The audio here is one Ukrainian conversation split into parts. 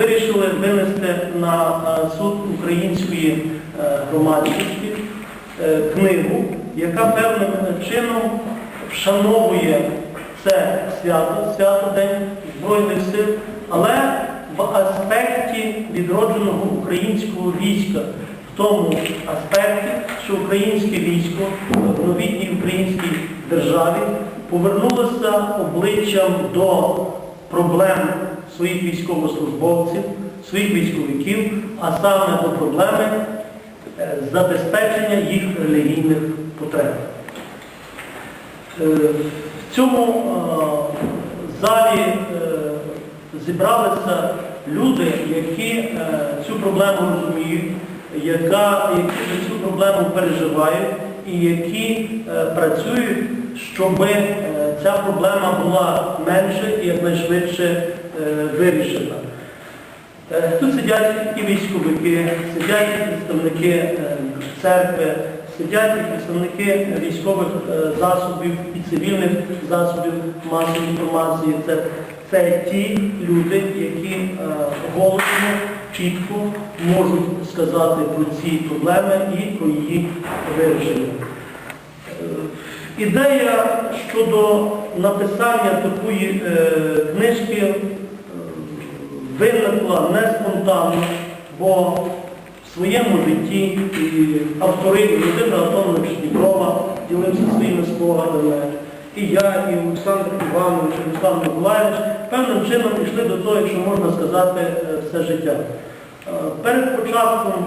вирішили винести на суд української е, громадськості е, книгу, яка певним чином вшановує це свято, свято День Збройних сил, але в аспекті відродженого українського війська, в тому аспекті, що українське військо в новітній українській державі повернулося обличчям до проблем своїх військовослужбовців, своїх військовиків, а саме до проблеми е, забезпечення їх релігійних потреб. Е, В цьому е, залі зібралися люди, які цю проблему розуміють, яка, які цю проблему переживають і які працюють, щоб ця проблема була менше і якнайшвидше вирішена. Е, Тут сидять і військовики, сидять і представники е, церкви, сидять і представники військових е, засобів і цивільних засобів масової інформації. Це, це ті люди, які е, голосно, чітко можуть сказати про ці проблеми і про її вирішення. Е, Ідея щодо написання такої е, книжки е, виникла не спонтанно, бо в своєму житті і автори Володимир Антонович Дніпрова ділився своїми спогадами, і я, і Олександр Іванович, і Олександр Миколаївич певним чином пішли до того, якщо можна сказати, е, все життя. Е, Перед початком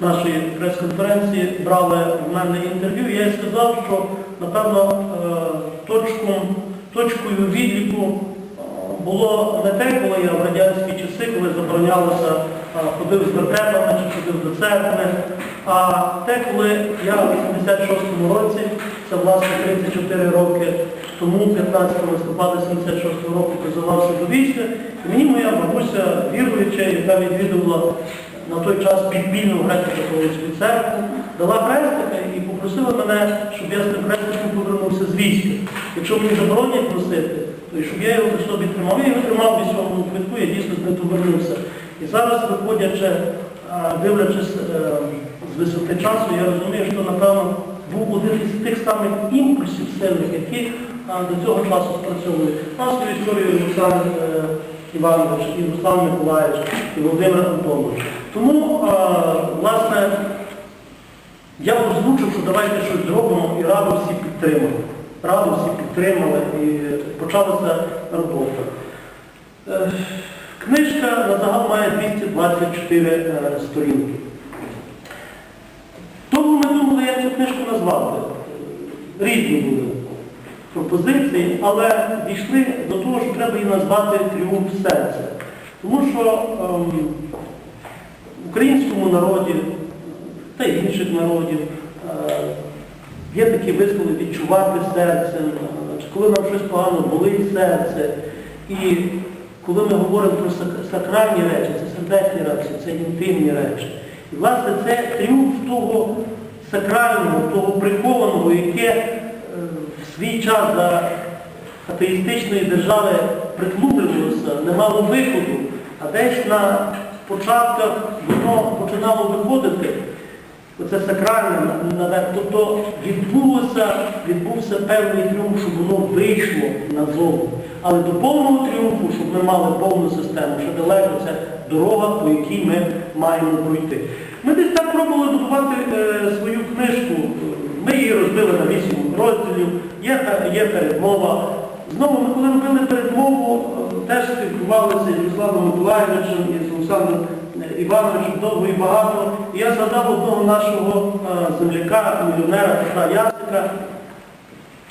нашої прес-конференції брали в мене інтерв'ю, я сказав, що, напевно, е, точком, точкою відліку було не те, коли я в радянські часи, коли заборонялося, ходив з вертепами чи ходив до церкви, а те, коли я в 86-му році, це власне 34 роки тому, 15 листопада 76 року призивався до війська, і мені моя бабуся віруюча, яка відвідувала на той час підпільну греко-католицьку церкву, дала хрестика і попросила мене, щоб я з тим хрестиком повернувся з війська. Якщо мені заборонять носити, то і щоб я його при собі тримав. Я його тримав військовому квитку, я дійсно з ним повернувся. І зараз, виходячи, дивлячись е, з висоти часу, я розумію, що, напевно, був один із тих самих імпульсів сильних, які до цього часу спрацьовували. Нашу історію Олександр Іванович, і Руслан Миколаївич, і Володимир Антонович. Тому, а, власне, я озвучив, що давайте щось зробимо і раду всі підтримали. Раду всі підтримали і почалася робота. Е, Книжка на загал має 224 е, сторінки. Тому ми думали, як цю книжку назвати. Е, Різні були пропозиції, але дійшли до того, що треба її назвати Тріумф серця. Тому що ем, українському народі та й інших народів е, є такі вислови відчувати серцем, е, коли нам щось погано болить серце. І коли ми говоримо про сакральні речі, це сердечні речі, це інтимні речі. І власне це тріумф того сакрального, того прихованого, яке свій час за атеїстичної держави притлумлювалося, не мало виходу, а десь на початках воно починало виходити, оце сакральне наверх, тобто відбулося, відбувся певний тріумф, щоб воно вийшло назовні. Але до повного тріумфу, щоб ми мали повну систему, ще далеко це дорога, по якій ми маємо пройти. Ми десь так пробували будувати е, свою книжку. Ми її розбили на вісім розділів, є, є передмова. Знову ми коли робили передмову, е, теж спілкувалися з Русланом Миколаївичем і з Олександром е, Івановичем довго і багато. І я згадав одного нашого е, земляка, мільйонера Петра Ясика,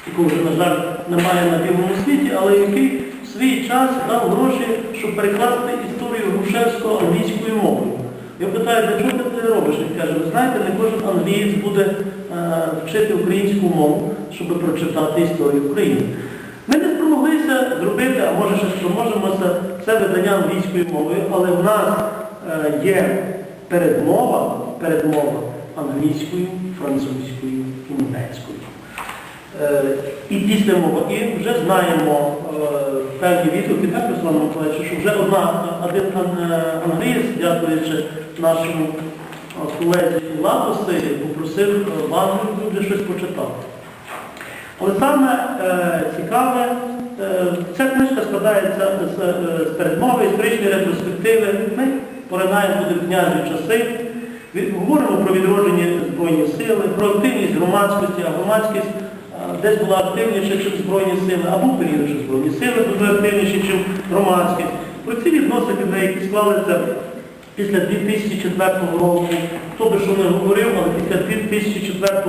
якого вже, на жаль, немає на білому світі, але який в свій час дав гроші, щоб перекласти історію Грушевського англійською мовою. Я питаю, для чого ти це робиш? Він каже, ви знаєте, не кожен англієць буде е, вчити українську мову, щоб прочитати історію України. Ми не спромоглися зробити, а може ще спроможемося, це видання англійською мовою, але в нас е, є передмова, передмова англійською, французькою і німецькою. Е, І після мова, і вже знаємо е, певні відгуки, так, Руслан Миколаївич, що вже одна, один англієць, дякуючи нашому е, колезі Латоси, попросив е, в Англію вже щось почитати. Але саме е, цікаве, е, ця книжка складається з, передмови, історичної ретроспективи. Ми поринаємо туди в княжі часи, говоримо про відродження Збройні сили, про активність громадськості, а громадськість десь була активніша, ніж Збройні сили, або період, що Збройні сили були активніші, ніж громадськість. Про ці відносини, які склалися після 2004 року, хто би що не говорив, але після 2004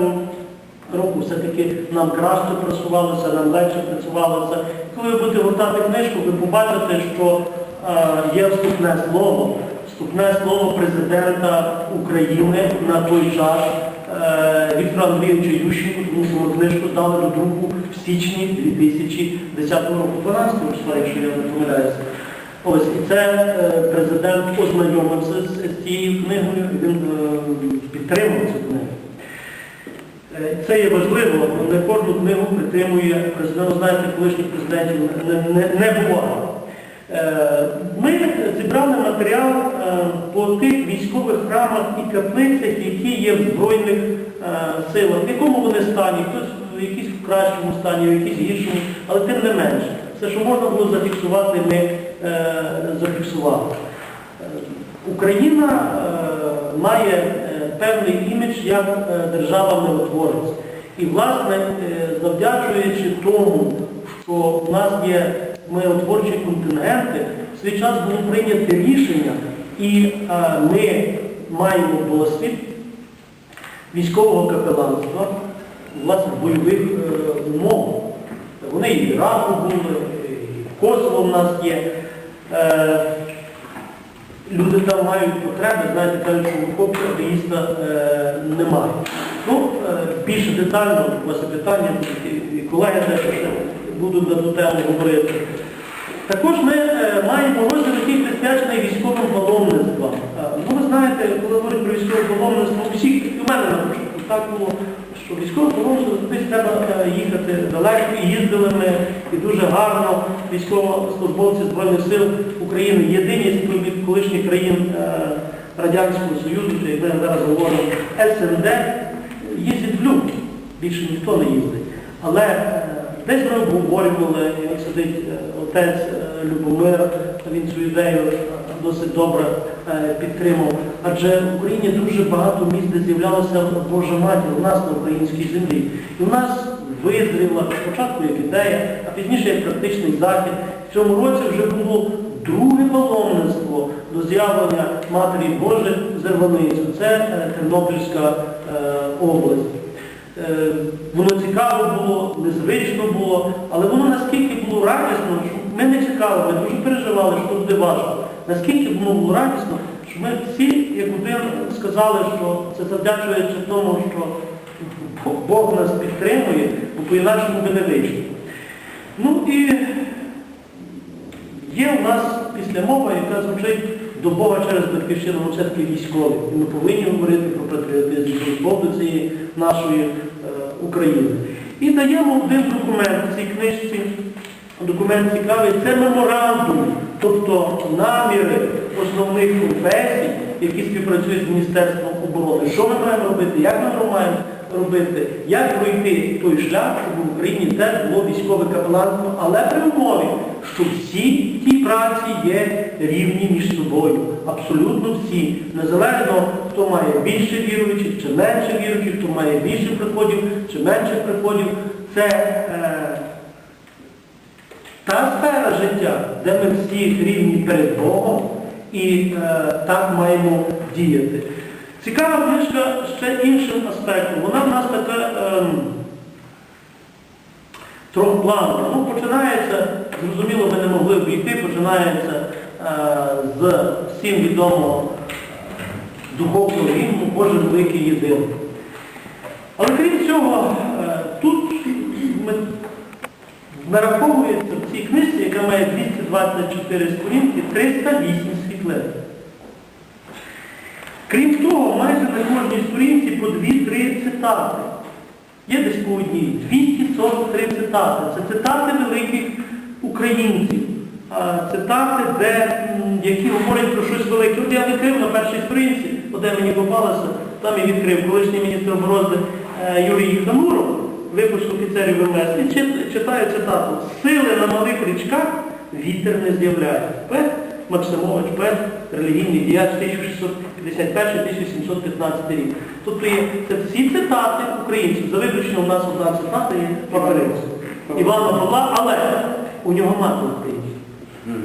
року все-таки нам краще працювалося, нам легше працювалося. Коли ви будете гортати книжку, ви побачите, що е, є вступне слово, вступне слово президента України на той час е, Віктора Андрійовича Ющенко, тому що книжку дали до друку в січні 2010 року, 12 числа, якщо я не помиляюся. Ось, і це е, президент ознайомився з, цією книгою, він е, підтримав цю книгу. Е, Це є важливо, не кожну книгу підтримує президент, знаєте, колишніх президентів не, не, не буває. Е, Ми зібрали матеріал по тих військових храмах і каплицях, які є в Збройних силах, в якому вони стані, хтось в якійсь кращому стані, в якійсь гіршому, але тим не менше. Все, що можна було зафіксувати, ми е, зафіксували. Е, Україна е, має певний імідж як е, держава миротворець. І, власне, завдячуючи тому, що в нас є миротворчі контингенти, в свій час було прийнято рішення, і ми маємо досвід військового капеланства, власне, бойових умов. Вони і в Іраку були, і в Косово в нас є. Е, Люди там мають потреби, знаєте, кажуть, що окопі атеїста е, немає. Ну, е, більше детально, у вас питання, і- колеги теж будуть на ту тему говорити. Також ми е, маємо розділ, який присвячений військовим паломництвам. Е, ну, ви знаєте, коли говорять про військове паломництво, у всіх, в мене, наприклад, так було, що військове паломництво десь треба е, їхати далеко, і їздили ми, і дуже гарно військовослужбовці Збройних сил України, єдині від колишніх країн е, Радянського Союзу, чи як ми зараз говоримо, СНД, їздять люк. Більше ніхто не їздить. Але е, десь ми обговорювали, от сидить отець Любомир, він цю ідею досить добре підтримав. Адже в Україні дуже багато місць, де з'являлася Божа матір у нас на українській землі. І у нас визріла спочатку як ідея, а пізніше як практичний захід. В цьому році вже було друге паломництво до з'явлення Матері Божої з Ірваницю. Це е, Тернопільська е, область. Е, Воно цікаво було, незвично було, але воно наскільки було радісно, що ми не чекали, ми дуже переживали, що буде важко. Наскільки було радісно, що ми всі, як один, сказали, що це завдячуючи тому, що Бог нас підтримує, бо по-інакшому би не вийшло. Ну і Є у нас після мова, яка звучить до Бога через батьківщину, ну, все-таки військові. Ми повинні говорити про патріотизм, до цієї нашої е, України. І даємо один документ в цій книжці. Документ цікавий, це меморандум, тобто наміри основних конфесій, які співпрацюють з Міністерством оборони. Що ми маємо робити, як ми маємо робити, як пройти той шлях, щоб в Україні теж було військове капеланство, але при умові, що всі цій праці є рівні між собою. Абсолютно всі. Незалежно, хто має більше віруючих чи менше віруючих, хто має більше приходів чи менше приходів. Це е, та життя, де ми всі рівні перед Богом і е, так маємо діяти. Цікава книжка ще іншим аспектом. Вона в нас така ем, трьохпланова. Ну, починається, зрозуміло, ми не могли обійти, починається е, з всім відомого духовного гімну Боже великий єдиний. Але крім цього, е, тут ми нараховується в цій книжці, яка має 224 сторінки, 308 світлин. Крім того, майже на кожній сторінці по 2-3 цитати. є десь по одній 243 цитати. Це цитати великих українців. Цитати, де, які говорять про щось велике. От я відкрив на першій сторінці, де мені попалося, там і відкрив колишній міністр оборони е, Юрій Хамуров, випуск офіцерів ВМС, чит- читає цитату «Сили на малих річках вітер не з'являє». Пет Максимович, Пет, релігійний діяч 1651-1715 рік. Тобто є це всі цитати українців. За виключенням у нас одна цитата є Папиринського. Івана Павла, але у нього мати українська.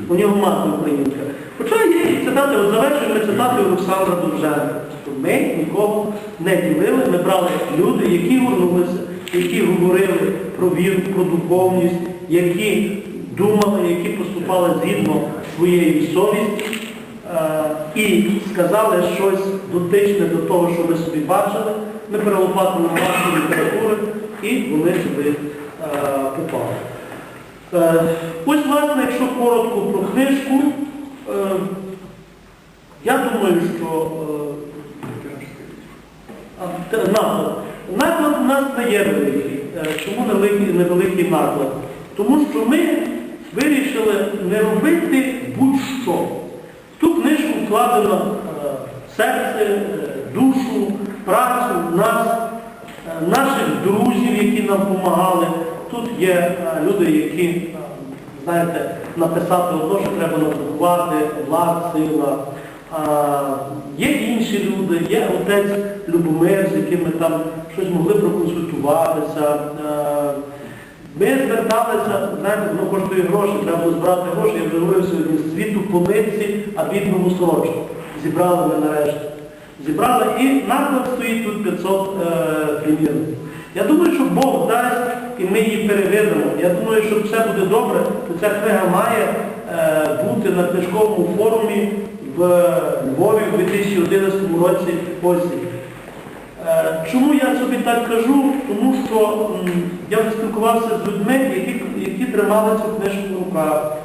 У нього мати українська. Хоча є і цитати, от завершуємо цитатою Олександра Довженка. Ми нікого не ділили, ми брали люди, які горнулися, які говорили про віру, про духовність, які думали, які поступали згідно своєї совісті е, і сказали щось дотичне до того, що ми собі бачили. Ми перелопатили масу літератури і вони сюди е, попали. Е, Ось, власне, якщо коротко про книжку, я думаю, що наклад. У нас не є великий. Чому невеликий, наклад? Тому що ми вирішили не робити будь-що. В ту книжку вкладено е, серце, е, душу, працю нас, е, наших друзів, які нам допомагали. Тут є люди, які, знаєте, написати одно, що треба надрукувати, влад, сила. Є інші люди, є отець Любомир, з яким ми там щось могли проконсультуватися. Е, Ми зверталися, знаєте, воно коштує гроші, треба було збирати гроші, я вже говорив сьогодні, світу полиці, а бідному сорочку. Зібрали ми нарешті. Зібрали і наклад стоїть тут 500 е, примірників. Я думаю, що Бог дасть і ми її переведемо. Я думаю, що все буде добре, то ця книга має е, бути на книжковому форумі в Львові в 2011 році осінь. Е, Чому я собі так кажу? Тому що я спілкувався з людьми, які, які тримали цю книжку в руках.